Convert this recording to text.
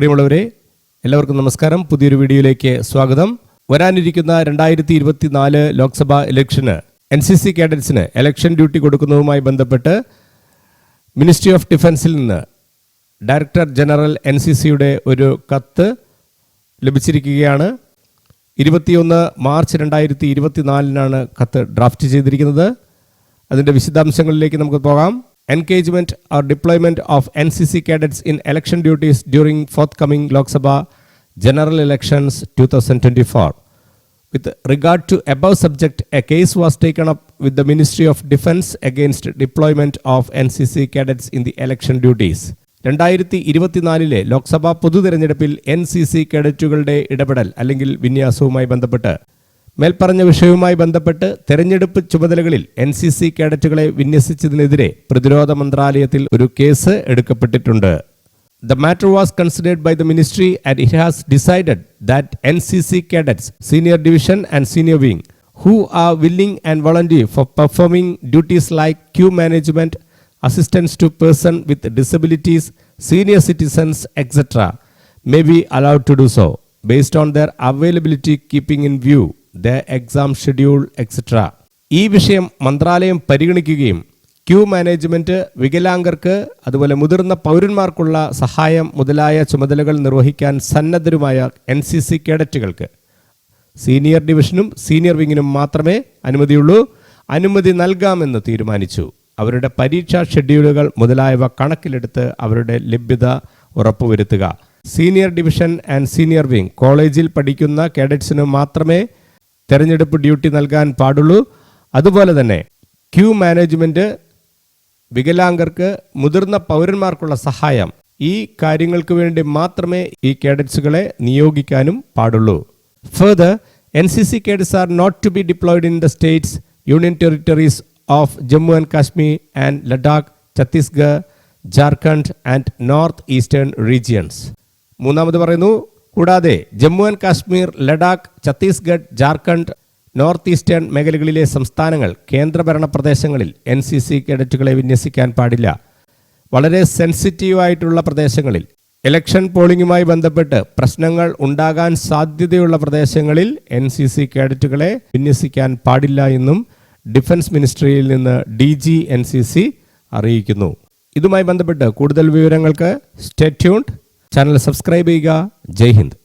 പ്രിയമുള്ളവരെ എല്ലാവർക്കും നമസ്കാരം. പുതിയൊരു വീഡിയോയിലേക്ക് സ്വാഗതം. വരാനിരിക്കുന്ന രണ്ടായിരത്തി ഇരുപത്തിനാല് ലോക്സഭാ ഇലക്ഷന് എൻ സി സി കാഡറ്റ്സിന് ഇലക്ഷൻ ഡ്യൂട്ടി കൊടുക്കുന്നതുമായി ബന്ധപ്പെട്ട് മിനിസ്ട്രി ഓഫ് ഡിഫൻസിൽ നിന്ന് ഡയറക്ടർ ജനറൽ എൻ സി സിയുടെ ഒരു കത്ത് ലഭിച്ചിരിക്കുകയാണ്. ഇരുപത്തിയൊന്ന് മാർച്ച് രണ്ടായിരത്തി ഇരുപത്തിനാലിനാണ് കത്ത് ഡ്രാഫ്റ്റ് ചെയ്തിരിക്കുന്നത്. അതിന്റെ വിശദാംശങ്ങളിലേക്ക് നമുക്ക് പോകാം. Engagement or deployment of N C C cadets in election duties during forthcoming Lok Sabha general elections two thousand twenty four with regard to above to a case was taken up with the ministry of defence of Defense of N C C cadets in the election duties രണ്ടായിരത്തി ഇരുപത്തിനാലിലെ ലോക്സഭാ പൊതു തെരഞ്ഞെടുപ്പിൽ N C C കേഡറ്റുകളുടെ ഇടപെടൽ അല്ലെങ്കിൽ വിന്യാസവുമായി ബന്ധപ്പെട്ട് മേൽപ്പറഞ്ഞ വിഷയവുമായി ബന്ധപ്പെട്ട് തെരഞ്ഞെടുപ്പ് ചുമതലകളിൽ എൻ സി സി കേഡറ്റുകളെ വിന്യസിച്ചതിനെതിരെ പ്രതിരോധ മന്ത്രാലയത്തിൽ ഒരു case എടുക്കപ്പെട്ടിട്ടുണ്ട്. The matter was considered by the ministry and it has decided that N C C cadets senior division and senior wing who are willing and volunteer for performing duties like queue management assistance to person with disabilities senior citizens etcetera may be allowed to do so based on their availability keeping in view their exam schedule etcetera ഈ വിഷയം മന്ത്രാലയം പരിഗണിക്കുകയും Q management വികലാംഗർക്ക് അതുപോലെ മുതിർന്ന പൗരന്മാർക്കുള്ള സഹായം മുതലായ ചുമതലകൾ നിർവഹിക്കാൻ സന്നദ്ധരുമായ എൻ സി സി കേഡറ്റുകൾക്ക്. സീനിയർ ഡിവിഷനും സീനിയർ വിങ്ങിനും മാത്രമേ അനുമതിയുള്ളൂ. അനുമതി നൽകാമെന്ന് തീരുമാനിച്ചു. അവരുടെ പരീക്ഷാ ഷെഡ്യൂളുകൾ മുതലായവ കണക്കിലെടുത്ത് അവരുടെ ലഭ്യത ഉറപ്പുവരുത്തുക. Senior division and senior wing കോളേജിൽ പഠിക്കുന്ന കേഡറ്റ്സിന് മാത്രമേ തെരഞ്ഞെടുപ്പ് ഡ്യൂട്ടി നൽകാൻ പാടുള്ളൂ. അതുപോലെ തന്നെ ക്യൂ മാനേജ്മെന്റ് വികലാംഗർക്ക് മുതിർന്ന പൗരന്മാർക്കുള്ള സഹായം ഈ കാര്യങ്ങൾക്ക് വേണ്ടി മാത്രമേ ഈ കേഡറ്റ്സുകളെ നിയോഗിക്കാനും പാടുള്ളൂ. Further N C C cadets are not to be deployed in the states union territories of Jammu and Kashmir and Ladakh Chhattisgarh Jharkhand and north eastern regions മൂന്നാമത് പറയുന്നു കൂടാതെ Jammu and Kashmir Ladakh Chhattisgarh Jharkhand north eastern മേഖലകളിലെ സംസ്ഥാനങ്ങൾ കേന്ദ്രഭരണ പ്രദേശങ്ങളിൽ N C C കേഡറ്റുകളെ വിന്യസിക്കാൻ പാടില്ല. വളരെ സെൻസിറ്റീവ് ആയിട്ടുള്ള പ്രദേശങ്ങളിൽ ഇലക്ഷൻ പോളിംഗുമായി ബന്ധപ്പെട്ട് പ്രശ്നങ്ങൾ ഉണ്ടാകാൻ സാധ്യതയുള്ള പ്രദേശങ്ങളിൽ എൻ സി സി കേഡറ്റുകളെ വിന്യസിക്കാൻ പാടില്ല എന്നും ഡിഫൻസ് മിനിസ്ട്രിയിൽ നിന്ന് D G N C C അറിയിക്കുന്നു. ഇതുമായി ബന്ധപ്പെട്ട് കൂടുതൽ വിവരങ്ങൾക്ക് സ്റ്റേ ട്യൂൺഡ്. ചാനൽ സബ്സ്ക്രൈബ് ചെയ്യുക ജയ് ഹിന്ദ്